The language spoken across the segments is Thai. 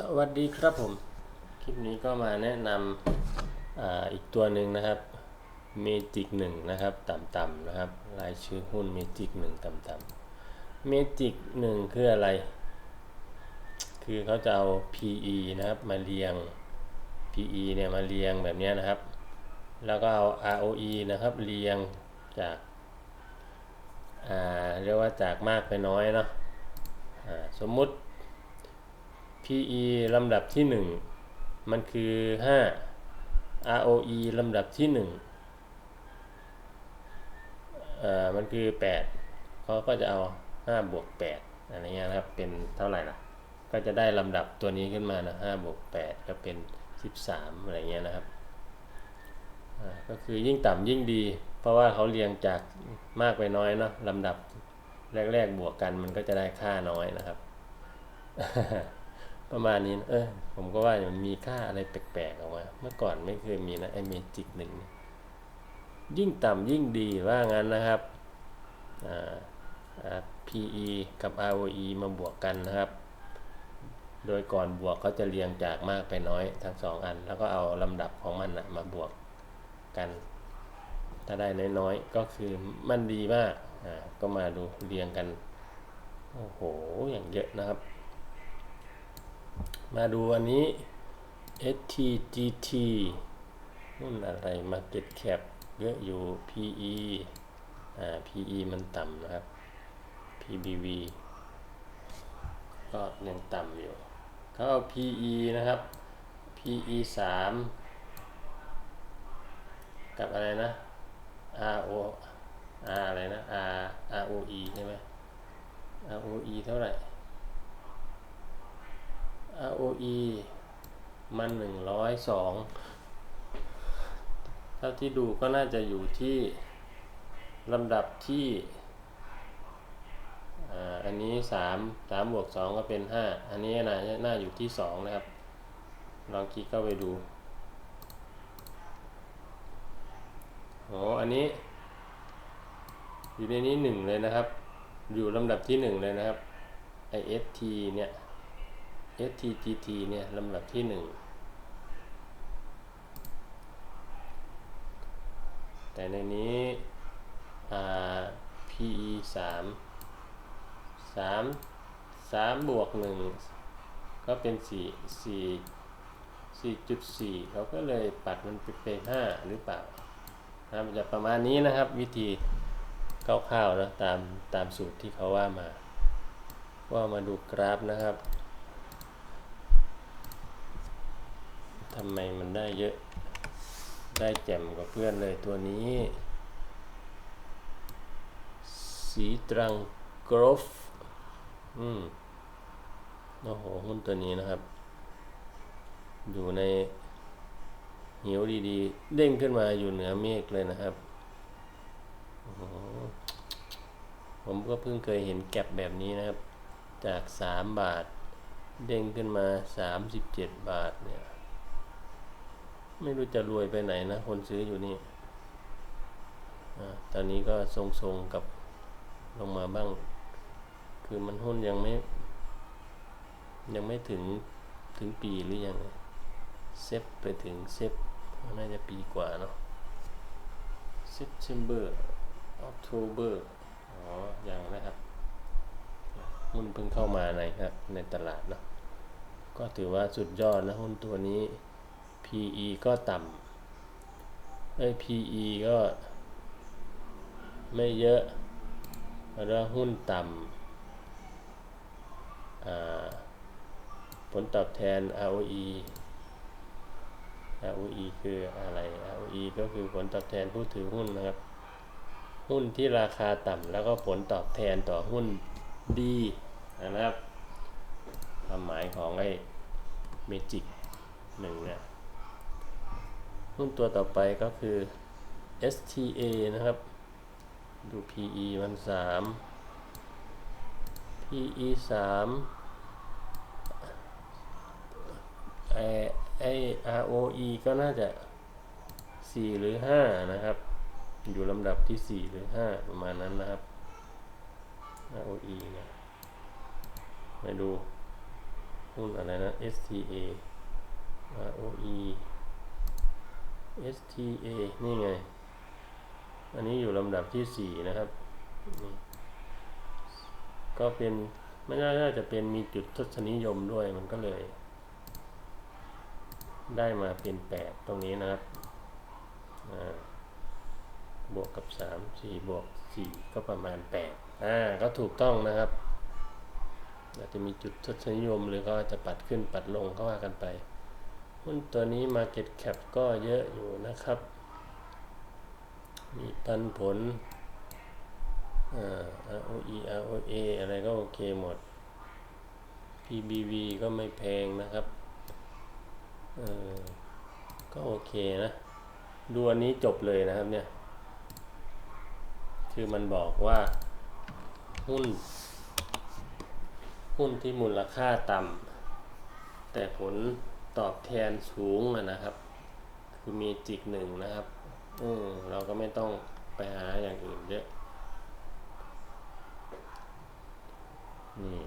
สวัสดีครับผม คลิปนี้ก็มาแนะนำออีกตัวหนึ่งนะครับเมจิกหนึ่งนะครับต่ำๆนะครับรายชื่อหุ้นเมจิกหนึ่งต่ำๆเมจิกหนึ่งคืออะไร คือเขาจะเอา PE นะครับมาเรียง PE เนี่ยมาเรียงแบบนี้นะครับ แล้วก็เอา ROE นะครับเรียงจากาเรียกว่าจากมากไปน้อยเนาะสมมุติ PE ลำดับที่ 1 มันคือ 5 ROE ลำดับที่1เอ่อมันคือ 8เขาก็จะเอา 5 บวก 8 อะไรเงี้ยนะครับ เป็นเท่าไหร่ล่ะ ก็จะได้ลำดับตัวนี้ขึ้นมานะ5บวก 8 ก็เป็น 13 อะไรเงี้ยนะครับ ก็คือยิ่งต่ำยิ่งดี เพราะว่าเขาเรียงจากมากไปน้อยเนาะลำดับแรก ๆ บวกกันมันก็จะได้ค่าน้อยนะครับ ประมาณนี้เออผมก็ว่ามันมีค่าอะไรแปลกๆออกมา เมื่อก่อนไม่เคยมีนะไอเมจิกหนึ่งยิ่งต่ำยิ่งดีว่างั้นนะครับอ่าอ่า PE กับ ROE มาบวกกันนะครับ โดยก่อนบวกเขาจะเรียงจากมากไปน้อยทั้งสองอัน แล้วก็เอาลำดับของมันนะมาบวกกัน ถ้าได้น้อยๆ ก็คือมันดีมากอ่าก็มาดูเรียงกัน โอ้โห อย่างเยอะนะครับ มาดูอันนี้ STGT หุ้นอะไร Market Cap เยอะอยู่ PE อ่า PE มันต่ำนะครับ PBV ก็ยังต่ำอยู่เขาเอา PE นะครับ PE 3 กับอะไรนะ RO R อะไรนะ R ROE ใช่ไหม ROE เท่าไหร่ ROE มันหนึ่งร้อยสองเท่าที่ดูก็น่าจะอยู่ที่ลำดับที่อ,อันนี้สามสามบวกสองก็เป็นห้าอันนี้น่าน่าอยู่ที่สองนะครับ ลองคลิกเข้าไปดูโอ้อันนี้ อยู่ในนี้หนึ่งเลยนะครับ อยู่ลำดับที่หนึ่งเลยนะครับ IST เนี่ย STGT เนี่ยลำดับที่หนึ่งแต่ในนี้ PE สามสามสามบวกหนึ่งก็เป็นสี่สี่สี่จุดสี่เขาก็เลยปัดมันไปเป็นห้าหรือเปล่านะมันจะประมาณนี้นะครับวิธีคร่าวๆนะตามตามสูตรที่เขาว่ามา ว่ามาดูกราฟนะครับ ทำไมมันได้เยอะ ได้แจ่มกว่าเพื่อนเลยตัวนี้ สีตรังกรอฟอืมโอ้โหหุ้นตัวนี้นะครับ อยู่ในหิวดีๆ เด้งขึ้นมาอยู่เหนือเมฆเลยนะครับ ผมก็เพิ่งเคยเห็นแก็บแบบนี้นะครับ จาก 3 บาท เด้งขึ้นมา 37 บาทเนี่ย ไม่รู้จะรวยไปไหนนะ คนซื้ออยู่นี่อตอนนี้ก็ทรงๆกับลงมาบ้าง คือมันหุ้นยังไม่ ยังไม่ถึงถึงปีหรือยังเซฟไปถึงเซฟน่าจะปีกว่าเนาะ September October อ๋อยังนะครับหุ้นเพิ่งเข้ามาในครับในตลาดเนาะก็ถือว่าสุดยอดนะหุ้นตัวนี้ PE ก็ต่ำไอ้ PE ก็ไม่เยอะ แล้วหุ้นต่ำผลตอบแทน ROE ROE คืออะไร ROE ก็คือผลตอบแทนผู้ถือหุ้นนะครับ หุ้นที่ราคาต่ำแล้วก็ผลตอบแทนต่อหุ้นดีนะครับความหมายของไอ้เมจิกหนึ่งเนี่ย หุ้นตัวต่อไปก็คือ STA นะครับ ดู PE มัน 3 PE 3ไอไอ ROE ก็น่าจะ 4 หรือ 5 นะครับ อยู่ลำดับที่ 4 หรือ 5 ประมาณนั้นนะครับ ROE นี่ยมาดูหุ้นอะไรนะ STA ROE STA นี่ไง อันนี้อยู่ลำดับที่ 4 นะครับ ก็เป็นไม่น่าจะเป็นมีจุดทศนิยมด้วยมันก็เลย ได้มาเป็น 8 ตรงนี้นะครับบวกกับ 3 4 บวก 4 ก็ประมาณ 8 อ่า ก็ถูกต้องนะครับอาจจะมีจุดทศนิยมหรือก็จะปัดขึ้นปัดลงก็ว่ากันไป หุ้นตัวนี้ Market Cap ก็เยอะอยู่นะครับ มีปันผลอ่า ROE ROA อะไรก็โอเคหมด PBV ก็ไม่แพงนะครับเออก็โอเคนะ ดูอันนี้จบเลยนะครับเนี่ย คือมันบอกว่าหุ้น หุ้นที่มูลค่าต่ำแต่ผล ตอบแทนสูงนะครับ คือมีจิกหนึ่งนะครับอืมเราก็ไม่ต้องไปหาอย่างอื่นเยอะนี่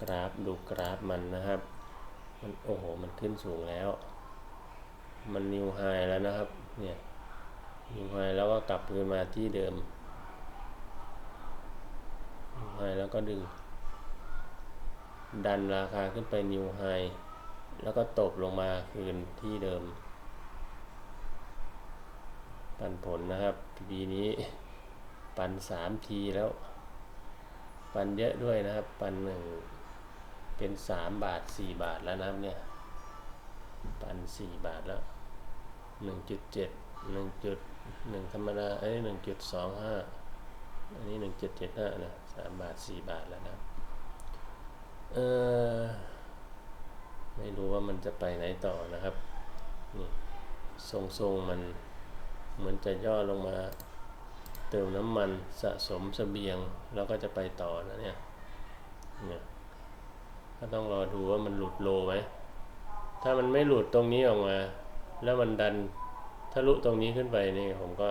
กราฟดูกราฟมันนะครับ มันโอ้โหมันขึ้นสูงแล้ว มันนิวไฮแล้วนะครับ เนี่ยนิวไฮแล้วก็กลับคืนมาที่เดิมนิวไฮแล้วก็ดึง ดันราคาขึ้นไปนิวไฮ แล้วก็ตบลงมาคืนที่เดิม ปันผลนะครับปีนี้ปันสามทีแล้ว ปันเยอะด้วยนะครับ ปันหนึ่งเป็นสามบาทสี่บาทแล้วนะครับเนี่ย ปันสี่บาทแล้วหนึ่งจุดเจ็ดหนึ่งจุดหนึ่งธรรมดาอันนี้หนึ่งจุดสองห้าอันนี้หนึ่งเจุดเจ็ดห้านะสามบาทสี่บาทแล้วนะเออ ไม่รู้ว่ามันจะไปไหนต่อนะครับนี่ทรงๆมันเหมือนจะย่อลงมาเติมน้ำมันสะสมเสบียงแล้วก็จะไปต่อนะเนี่ยเนี่ยก็ต้องรอดูว่ามันหลุดโลไหมถ้ามันไม่หลุดตรงนี้ออกมา แล้วมันดันทะลุตรงนี้ขึ้นไปนี่ผมก็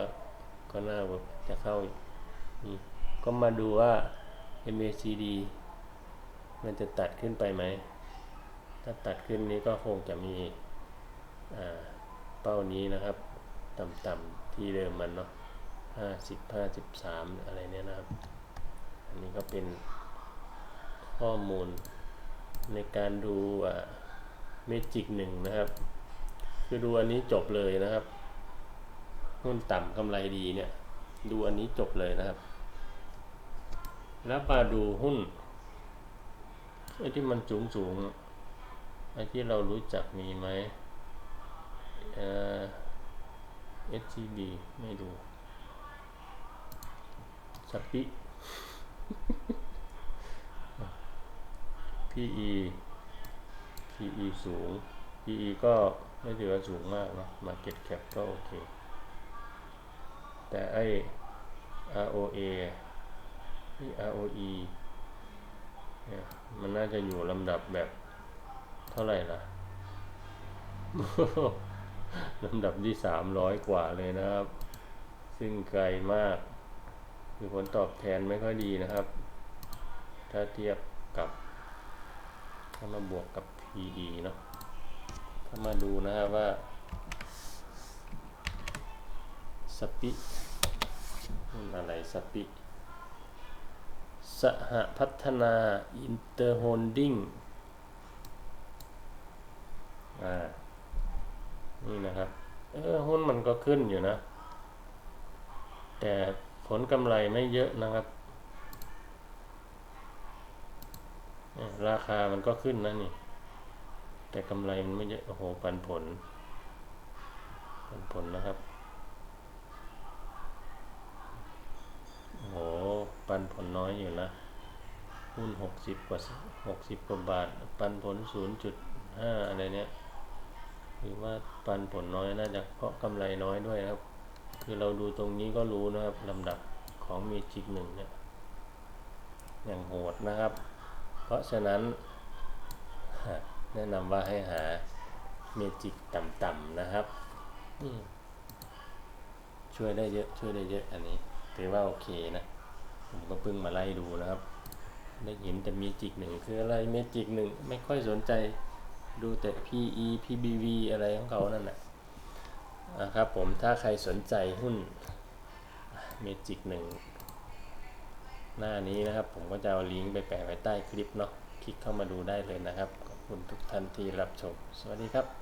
ก็น่าจะเข้าก็มาดูว่า MACD มันจะตัดขึ้นไปไหม ถ้าตัดขึ้นนี้ก็คงจะมีเป้านี้นะครับต่ำๆที่เดิมมันเนาะห้าสิบห้าสิบสามอะไรเนี่ยนะครับ อันนี้ก็เป็นข้อมูลในการดูเมจิกหนึ่งนะครับ คือดูอันนี้จบเลยนะครับหุ้นต่ำกำไรดีเนี่ย ดูอันนี้จบเลยนะครับ แล้วมาดูหุ้นไอ้ที่มันสูงสูง ไอ้ที่เรารู้จักมีไหมเอ่อ SCB ไม่ดูสปิ PE PE สูง PE ก็ไม่ถือว่าสูงมากนะ Market Cap ก็โอเค แต่ไอ้ ROA ที่ ROE เนี่ยมันน่าจะอยู่ลำดับแบบ ท่าไหร่ล่ะลำดับที่สามร้อยกว่าเลยนะครับ ซึ่งไกลมาก คือผลตอบแทนไม่ค่อยดีนะครับ ถ้าเทียบกับ ถ้ามาบวกกับ PE เนาะถ้ามาดูนะครับว่า สปิอะไรสปิ สหพัฒนาอินเตอร์โฮลดิ้งานี่นะครับ เออหุ้นมันก็ขึ้นอยู่นะ แต่ผลกำไรไม่เยอะนะครับ ราคามันก็ขึ้นนะนี่ แต่กำไรมันไม่เยอะ โอ้โห ปันผล ปันผลนะครับ โอ้โห ปันผลน้อยอยู่นะหุ้นหกสิบกว่าหกสิบกว่าบาท ปันผลศูนย์จุดห้าอะไรเนี้ย หรือว่าปันผลน้อยน่าจะเพราะกำไรน้อยด้วยครับ คือเราดูตรงนี้ก็รู้นะครับลำดับของเมจิกหนึ่งเนี่ยอย่างโหดนะครับ เพราะฉะนั้นแนะนำว่าให้หาเมจิกต่ำๆนะครับ ช่วยได้เยอะช่วยได้เยอะอันนี้ถือว่าโอเคนะ ผมก็เพิ่งมาไล่ดูนะครับ ได้เห็นแต่เมจิกหนึ่งคืออะไรเมจิกหนึ่งไม่ค่อยสนใจ ดูแต่ PE PBV อะไรของเขานั่นแหละนะครับผมถ้าใครสนใจหุ้นเมจิกหนึ่งหน้านี้นะครับผมก็จะเอาลิงก์ไปแปะไว้ใต้คลิปเนาะคลิกเข้ามาดูได้เลยนะครับ ขอบคุณทุกท่านที่รับชม สวัสดีครับ